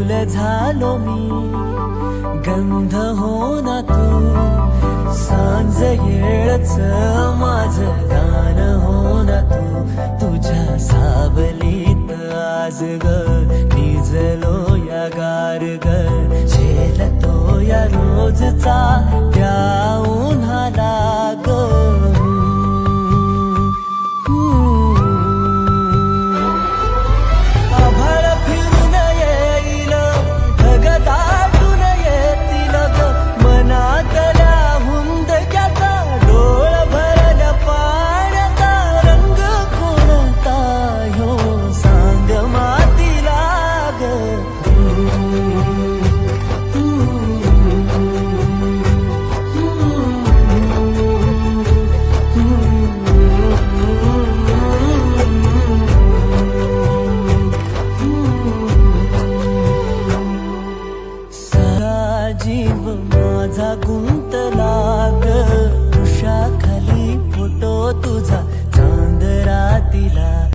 फुल झालो मी. गंध हो ना तू. सांज येळच माझ गान हो ना तू. तुझ्या सावलीत आज ग. निजलो या गार ग झेलतो या रोजचा प्यार. जीव माझा गुंत लाग. उषा खाली फोटो तुझा चांदरातीला.